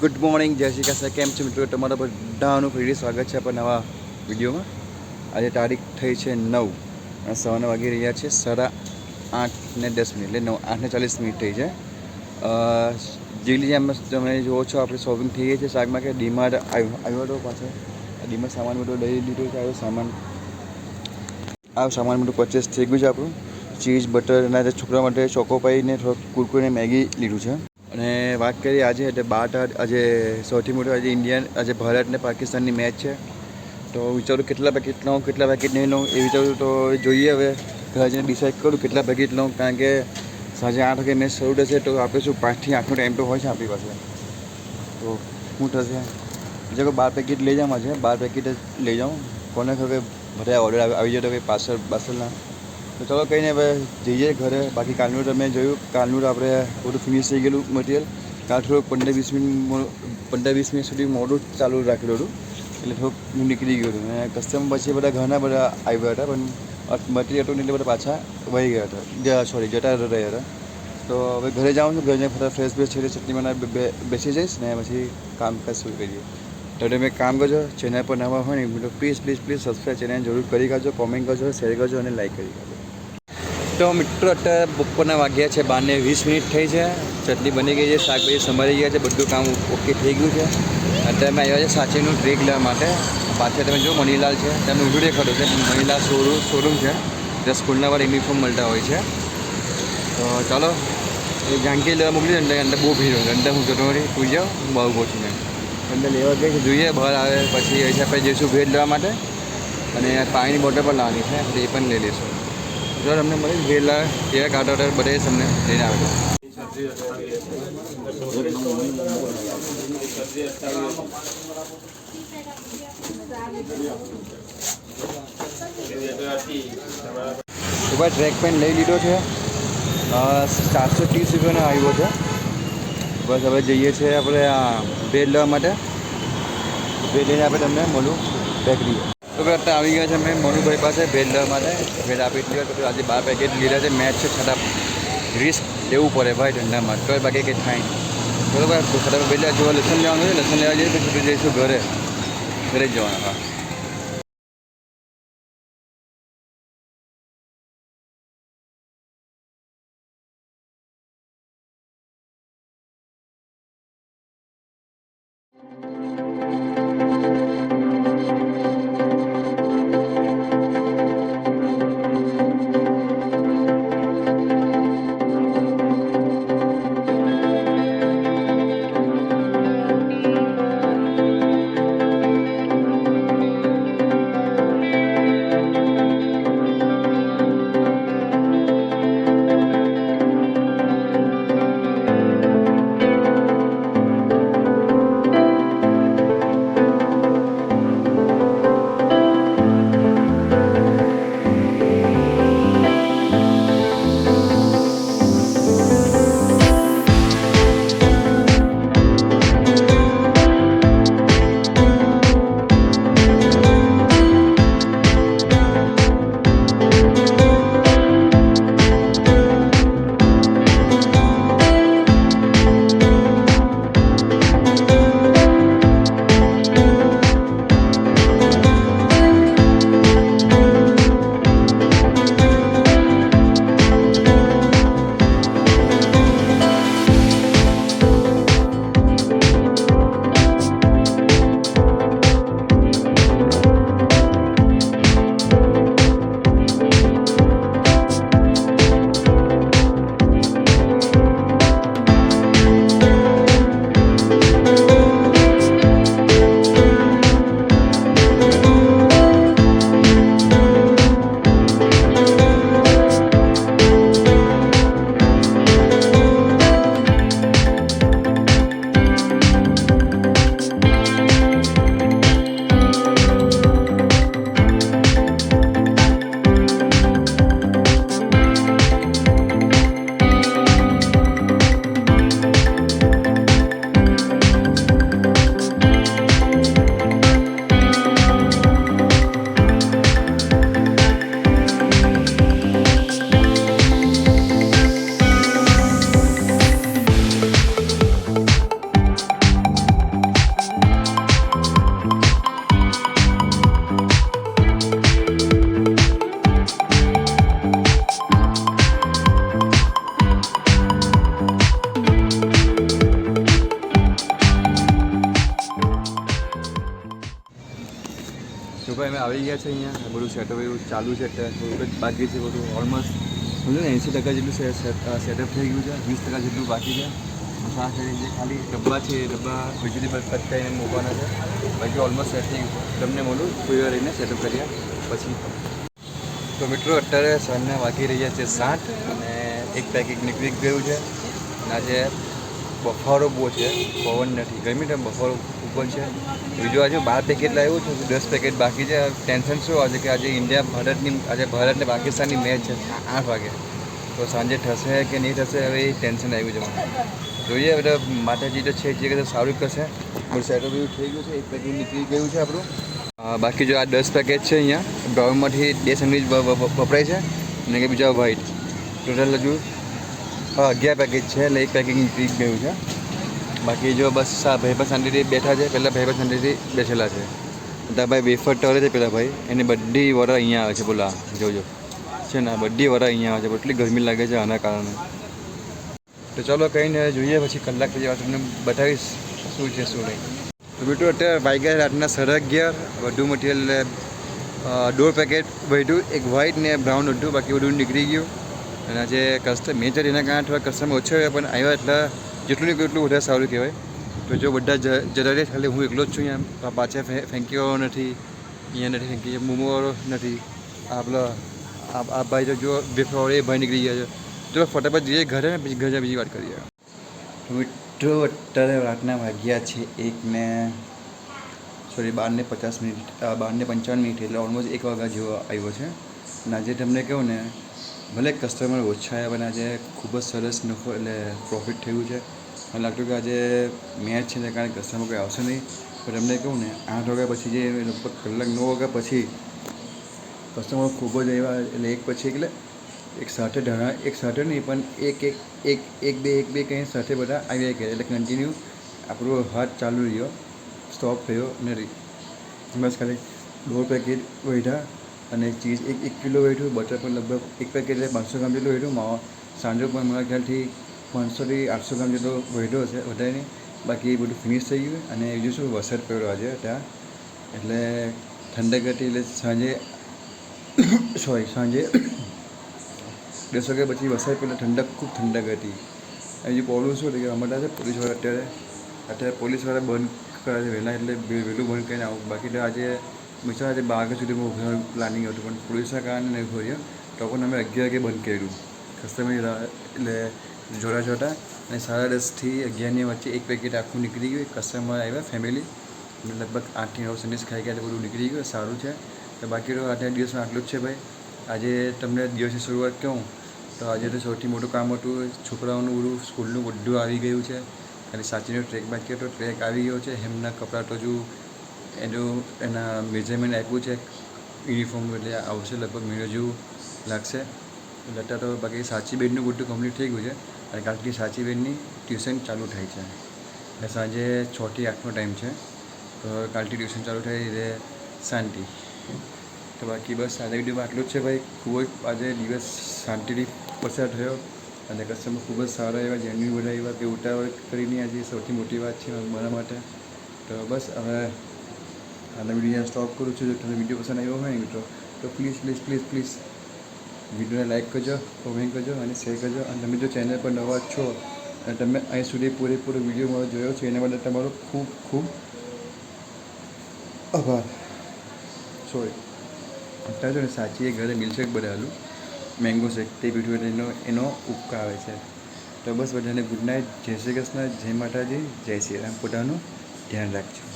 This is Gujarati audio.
ગુડ મોર્નિંગ જય શ્રી કૃષ્ણ. કેમ છે મિત્રો? તમારા બધાનું ફરી સ્વાગત છે આપણા નવા વિડીયોમાં. આજે તારીખ થઈ છે નવ. અને સવારના વાગી રહ્યા છે સાડા આઠ ને દસ મિનિટ, એટલે નવ, આઠને ચાલીસ મિનિટ થઈ છે. જેલી જેમ તમે જુઓ છો, આપણે શોપિંગ થઈ ગઈ છે શાકમાં કે ડીમાર્ટ આવ્યો આવ્યો હતો પાછો. ડીમાર્ટ સામાન બધો લઈ લીધો છે આવ્યો સામાન. આ સામાન બધું પરચેસ થઈ ગયું છે આપણું. ચીઝ, બટર અને છોકરા માટે ચોકો પાઈને થોડોક કુરકુરે મેગી લીધું છે. અને વાત કરીએ આજે એટલે બાર આજે સૌથી મોટો આજે ઇન્ડિયન આજે ભારત અને પાકિસ્તાનની મેચ છે. તો વિચારું કેટલા પેકેટ લઉં, કેટલા પેકેટ નહીં લઉં એ વિચારું તો જોઈએ હવે. ઘરે જઈને ડિસાઈડ કરું કેટલા પેકેટ લઉં કારણ કે સાંજે આઠ વાગે મેચ શરૂ થશે તો આપણે શું પાંચથી આઠનો ટાઈમ તો હોય છે આપણી પાસે. તો શું થશે? જે બાર પેકેટ લઈ જવા આજે બાર પેકેટ જ લઈ જાઉં. કોને ખબર? બધા ઓર્ડર આવી જાય તો કંઈ પાર્સલ પાર્સલના. તો ચાલો કંઈ નહીં હવે જઈએ ઘરે. બાકી કાલનું તમે જોયું, કાલનું આપણે બધું ફિનિશ થઈ ગયેલું મટીરિયલ કાલ થોડુંક પંદર વીસ મિનિટ પંદર વીસ મિનિટ સુધી મોડું ચાલુ રાખેલું હતું. એટલે થોડુંક હું નીકળી ગયું હતું. અને કસ્ટમ પછી બધા ઘણા બધા આવ્યા હતા, પણ મટીરિયલ હતું એટલે બધા પાછા વહી ગયા હતા. સોરી જતા રહ્યા હતા. તો હવે ઘરે જાઉં છું, ઘરે જઈને ફટા ફ્રેશ બ્રેશ છે ચટણી બનાવી બેસી જઈશ ને પછી કામકાજ શરૂ કરીએ. તો તમે કામ કરજો ચેનલ પર નવા હોય ને તો please please please subscribe channel જરૂર કરી કાઢજો કોમેન્ટ કરજો શેર કરજો અને લાઈક કરી કાઢજો. તો મિત્રો, અત્યારે બપોરના વાગ્યા છે, બારને વીસ મિનિટ થઈ છે. ચટણી બની ગઈ છે, શાકભાજી સંભાળી ગયા છે, બધું કામ ઓકે થઈ ગયું છે. અત્યારે મેં આવ્યા છે સાચીનું ટ્રેક લેવા માટે. પાછળ તમે જો મણીલાલ છે. તમે ઊંધું ખરો છે મણીલાલ શોરૂમ શોરૂમ છે. ત્યાં સ્કૂલના વાળા યુનિફોર્મ મળતા હોય છે. તો ચાલો, એ જાનકી લેવા મોકલી અંદર અંદર બહુ ભીડ હોય. અંદર હું જતો નથી તું જાઓ હું બહુ પહોંચું ને અંદર લેવા ગઈ છે, જોઈએ, બહાર આવે, પછી એ આપણે જઈશું ભેટ લેવા માટે. અને પાણીની બોટલ પણ લાવવાની છે એ પણ લઈ લઈશું. જો તમને મળી ભેલા કેવા કાંટો બધે તમને લઈને આવે તો ભાઈ ટ્રેક પેન લઈ લીધો છે. ચારસો ત્રીસ રૂપિયાનો આવ્યો છે. બસ હવે જઈએ છીએ આપણે આ ભેટ લેવા માટે. ભેટ લઈને આપણે તમને મળું બેકરી तो अत मनु भाई पास भेज लेज आप आज बार पैकेट लीधा है मैच से छा रिस्क लेव पड़े भाई ठंडा में तो बाकी कहीं खाई चलो भाई खराब भेज जो लसन लेवा लसन लेवा जाइए तो छूटी जाइए घरे घरे जाना ગયા છે અહીંયા. બધું સેટઅપ એવું ચાલુ છે થોડુંક જ બાકી છે બધું. ઓલમોસ્ટ સમજો ને એંસી ટકા જેટલું સેટઅપ થઈ ગયું છે. વીસ ટકા જેટલું બાકી છે. મસાજ કરી જે ખાલી. ડબ્બા છે, એ ડબ્બા વીજળી પર કટ કરીને મૂકવાના છે. બાકી ઓલમોસ્ટ સેટ થઈ ગયું. તમને મળું કોઈ વાર રહીને સેટઅપ કરીએ પછી. તો મિત્રો, અત્યારે સાંજના વાગી રહ્યા છે સાત અને એક પેકેટ નીકળી ગયું છે. આજે બફારો બહુ છે, પવન નથી. ગરમી ટાઈમ બફારો ઉપર છે. બીજું આજે બાર પેકેટ લાવ્યું છું. દસ પેકેટ બાકી છે. ટેન્શન શું? આજે કે આજે ઇન્ડિયા ભારતની, આજે ભારત અને પાકિસ્તાનની મેચ છે. આઠ વાગે. તો સાંજે થશે કે નહીં થશે? હવે એ ટેન્શન આવ્યું છે મને. જોઈએ એટલે માતાજી તો છે જે. કદાચ સારું કરશે. મારું સેટઅપ એવું થઈ ગયું છે. એક પેકેટ નીકળી ગયું છે આપણું. બાકી જો આ દસ પેકેટ છે અહીંયા બ્રાઉનમાંથી બે સેન્ડવિચ વપરાય છે. અને કે બીજા વ્હાઈટ ટોટલ હજુ અગિયાર પેકેજ છે. એટલે એક પેકેજ નીકળી ગયું છે. બાકી જો બસ આ ભાઈ પણ શાંતિથી બેઠા છે, પહેલાં ભાઈ પણ શાંતિથી બેઠેલા છે. ત્યાં ભાઈ વેફર ટરે છે પેલા ભાઈ, એની બધી વરા અહીંયા આવે છે, બોલા જોજો છે ને બધી વરા અહીંયા આવે છે, એટલી ગરમી લાગે છે આના કારણે. તો ચાલો કંઈ નહીં જોઈએ, પછી કલાક પછી તમને બતાવીશ શું છે, શું નહીં. તો બેટું, અત્યારે વાગ્યા રાતના સાડા અગિયાર બધું મટીરિયલ દોઢ પેકેટ વધ્યું એક વ્હાઈટ ને બ્રાઉન હતું બાકી બધું નીકળી ગયું. અને આજે કસ્ટમ મેજર એના કારણે થોડા કસ્ટમર ઓછો પણ આવ્યા એટલે જેટલું નીકળ્યું એટલું વધારે સારું કહેવાય. તો જો બધા જ- જતા રહે ખાલી હું એકલો જ છું અહીંયા પાછા ફેંકીવાળો નથી, અહીંયા નથી ફેંકી મોમોવાળો નથી. આ પેલો, આ ભાઈ જો વેફરવાળો એ ભાઈ નીકળી ગયા છે. ચલો ફટાફટ જઈએ ઘરે ને પછી ઘરે બીજી વાત કરીએ. મિત્રો, અત્યારે રાતના વાગ્યા છે એક ને સોરી બારને પચાસ મિનિટ બારને પંચાવન મિનિટ એટલે ઓલમોસ્ટ એક વાગ્યા જેવો આવ્યો છે. અને આજે તમને કહું ને ભલે કસ્ટમર ઓછા આવ્યા, પણ આજે ખૂબ જ સરસ નફો એટલે પ્રોફિટ થયું છે. મને લાગતું કે આજે મેચ છે ને કારણે કસ્ટમર કોઈ આવશે નહીં. પણ તમને કહું ને, આઠ વાગ્યા પછી જે લગભગ કલાક નવ વાગ્યા પછી કસ્ટમર ખૂબ જ આવ્યા, એટલે એક પછી એટલે એક સાથે ઢણા એક સાથે નહીં, પણ એક એક એક એક, બે એક, બે કંઈ સાથે બધા આવી ગયા એટલે કન્ટિન્યુ આપણો હાથ ચાલુ રહ્યો સ્ટોપ થયો અને બસ ખાલી દોઢ પેકેટ વધ્યા અને ચીઝ, એક એક કિલો વેઠ્યું બટર પણ લગભગ એક પેકેટ એટલે પાંચસો ગ્રામ જેટલું વેઠ્યું માવા, સાંજો પણ મારા ખ્યાલથી પાંચસોથી આઠસો ગ્રામ જેટલો વધ્યો હશે વધારે નહીં. બાકી બધું ફિનિશ થઈ ગયું અને બીજું શું, વરસાદ પડ્યો આજે ત્યાં. એટલે ઠંડક હતી એટલે સાંજે સોરી સાંજે દસ વાગ્યા પછી વરસાદ પહેલાં ઠંડક, ખૂબ ઠંડક હતી. બીજું પ્રોબ્લેમ શું હતું કે અમારા છે પોલીસવાળા અત્યારે અત્યારે પોલીસવાળા બંધ કરે છે, વહેલા એટલે વહે- વહેલું બંધ કરીને આવું. બાકી તો આજે બિચારા આજે બાર વાગ્યા સુધી હું પ્લાનિંગ હતું, પણ પોલીસના કારણે નહીં ભર્યો તો પણ અમે અગિયાર વાગે બંધ કર્યું. કસ્ટમરની એટલે જોડા જોડા અને સાડા દસથી અગિયારની વચ્ચે એક પેકેટ આખું નીકળી ગયું. કસ્ટમર આવ્યા ફેમિલી લગભગ આઠથી નવ સંદેશ ખાઈ ગયા બધું નીકળી ગયું. સારું છે. તો બાકી તો આજના દિવસમાં આટલું જ છે ભાઈ. આજે તમને દિવસની શરૂઆત કહું, તો આજે તો સૌથી મોટું કામ હતું છોકરાઓનું બધું સ્કૂલનું બધું આવી ગયું છે. અને સાચીનો ટ્રેક બાકી તો ટ્રેક આવી ગયો છે. એમના કપડાં તો હજુ એનું, એના મેજરમેન્ટ આપ્યું છે, યુનિફોર્મ એટલે આવશે લગભગ મહિનો જેવું લાગશે. એટલે અત્યારે તો બાકી સાચી બેનનું બધું કમ્પ્લીટ થઈ ગયું છે. અને કાલથી સાચી બેનની ટ્યુશન ચાલુ થાય છે. એટલે સાંજે છથી આઠનો ટાઈમ છે. તો કાલથી ટ્યુશન ચાલુ થાય એટલે શાંતિ. તો બાકી બસ આજે વિડીયોમાં આટલું જ છે ભાઈ. ખૂબ જ આજે દિવસ શાંતિથી પસાર થયો. અને કસ્ટમર ખૂબ જ સારા એવા જેન્યુન બધા એવા કે ઉતાવળ કરીને આજે સૌથી મોટી વાત છે મારા માટે. તો બસ હવે આના વીડિયો સ્ટોપ કરું છું જો તમને વીડિયો પસંદ આવ્યો હોય મિત્રો તો પ્લીઝ પ્લીઝ પ્લીઝ પ્લીઝ વિડીયોને લાઈક કરજો કોમેન્ટ કરજો અને શેર કરજો અને તમે જો ચેનલ પર નવા છો અને તમે અહીં સુધી પૂરેપૂરો વીડિયો મારો જોયો છે એના માટે તમારો ખૂબ ખૂબ આભાર સોરી અત્યારે જો ને સાચી એ ઘરે મિલ્કશેક બનાવેલું મેંગો શેક તે પીઠું એનો એનો ઉપકા આવે છે તો બસ બધાને ગુડ નાઇટ જય શ્રી કૃષ્ણ જય માતાજી જય શ્રી રામ પોતાનું ધ્યાન રાખજો